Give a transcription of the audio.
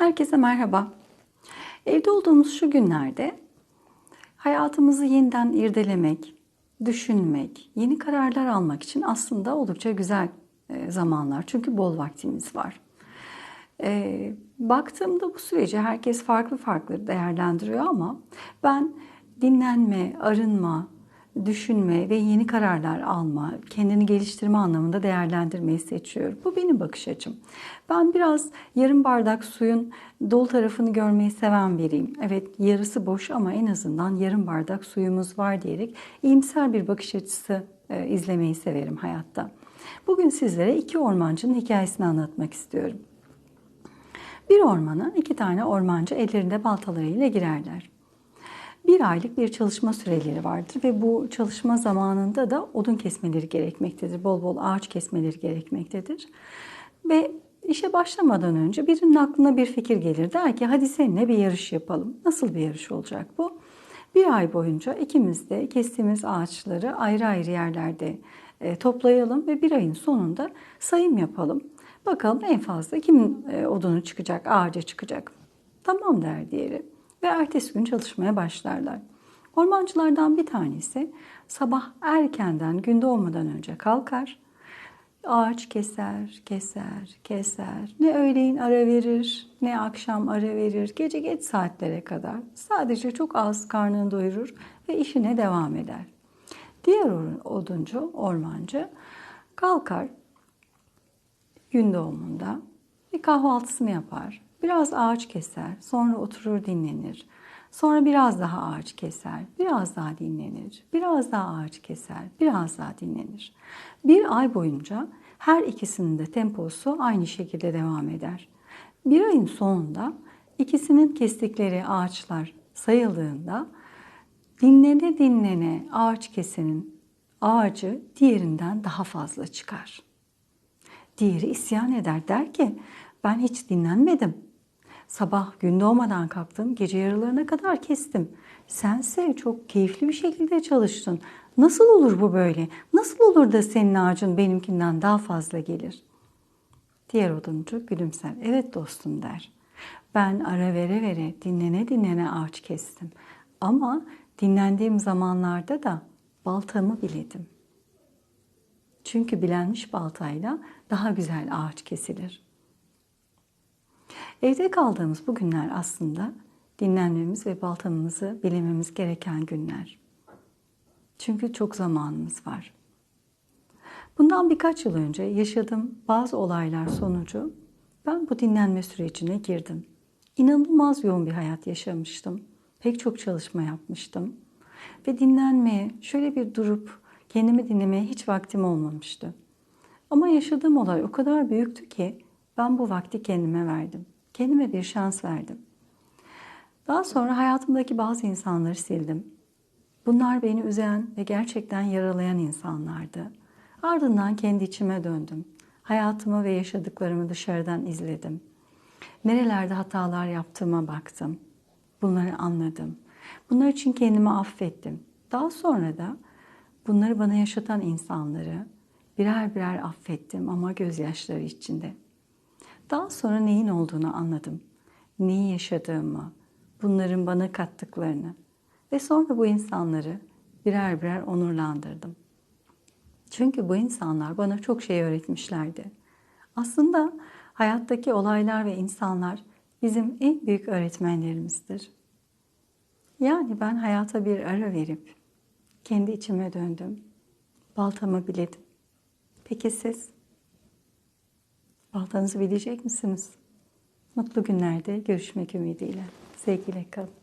Herkese merhaba. Evde olduğumuz şu günlerde hayatımızı yeniden irdelemek, düşünmek, yeni kararlar almak için aslında oldukça güzel e, zamanlar. Çünkü bol vaktimiz var. E, baktığımda bu süreci herkes farklı farklı değerlendiriyor ama ben dinlenme, arınma, düşünme ve yeni kararlar alma, kendini geliştirme anlamında değerlendirmeyi seçiyorum. Bu benim bakış açım. Ben biraz yarım bardak suyun dolu tarafını görmeyi seven biriyim. Evet yarısı boş ama en azından yarım bardak suyumuz var diyerek iyimser bir bakış açısı e, izlemeyi severim hayatta. Bugün sizlere iki ormancının hikayesini anlatmak istiyorum. Bir ormana iki tane ormancı ellerinde baltalarıyla girerler bir aylık bir çalışma süreleri vardır ve bu çalışma zamanında da odun kesmeleri gerekmektedir. Bol bol ağaç kesmeleri gerekmektedir. Ve işe başlamadan önce birinin aklına bir fikir gelir. Der ki hadi seninle bir yarış yapalım. Nasıl bir yarış olacak bu? Bir ay boyunca ikimiz de kestiğimiz ağaçları ayrı ayrı yerlerde e, toplayalım ve bir ayın sonunda sayım yapalım. Bakalım en fazla kimin e, odunu çıkacak, ağaca çıkacak. Tamam der diğeri ve ertesi gün çalışmaya başlarlar. Ormancılardan bir tanesi sabah erkenden gün doğmadan önce kalkar. Ağaç keser, keser, keser. Ne öğleyin ara verir, ne akşam ara verir. Gece geç saatlere kadar sadece çok az karnını doyurur ve işine devam eder. Diğer oduncu, ormancı kalkar gün doğumunda bir kahvaltısını yapar. Biraz ağaç keser, sonra oturur dinlenir. Sonra biraz daha ağaç keser, biraz daha dinlenir. Biraz daha ağaç keser, biraz daha dinlenir. Bir ay boyunca her ikisinin de temposu aynı şekilde devam eder. Bir ayın sonunda ikisinin kestikleri ağaçlar sayıldığında dinlene dinlene ağaç kesenin ağacı diğerinden daha fazla çıkar. Diğeri isyan eder der ki ben hiç dinlenmedim. Sabah gün doğmadan kalktım, gece yarılarına kadar kestim. Sense çok keyifli bir şekilde çalıştın. Nasıl olur bu böyle? Nasıl olur da senin ağacın benimkinden daha fazla gelir? Diğer oduncu gülümser. Evet dostum der. Ben ara vere vere dinlene dinlene ağaç kestim. Ama dinlendiğim zamanlarda da baltamı biledim. Çünkü bilenmiş baltayla daha güzel ağaç kesilir.'' Evde kaldığımız bu günler aslında dinlenmemiz ve baltamımızı bilememiz gereken günler. Çünkü çok zamanımız var. Bundan birkaç yıl önce yaşadığım bazı olaylar sonucu ben bu dinlenme sürecine girdim. İnanılmaz yoğun bir hayat yaşamıştım. Pek çok çalışma yapmıştım. Ve dinlenmeye, şöyle bir durup kendimi dinlemeye hiç vaktim olmamıştı. Ama yaşadığım olay o kadar büyüktü ki ben bu vakti kendime verdim. Kendime bir şans verdim. Daha sonra hayatımdaki bazı insanları sildim. Bunlar beni üzen ve gerçekten yaralayan insanlardı. Ardından kendi içime döndüm. Hayatımı ve yaşadıklarımı dışarıdan izledim. Nerelerde hatalar yaptığıma baktım. Bunları anladım. Bunlar için kendimi affettim. Daha sonra da bunları bana yaşatan insanları birer birer affettim ama gözyaşları içinde. Daha sonra neyin olduğunu anladım. Neyi yaşadığımı, bunların bana kattıklarını ve sonra bu insanları birer birer onurlandırdım. Çünkü bu insanlar bana çok şey öğretmişlerdi. Aslında hayattaki olaylar ve insanlar bizim en büyük öğretmenlerimizdir. Yani ben hayata bir ara verip kendi içime döndüm. Baltamı biledim. Peki siz? Baltanızı bilecek misiniz? Mutlu günlerde görüşmek ümidiyle. Sevgiyle kalın.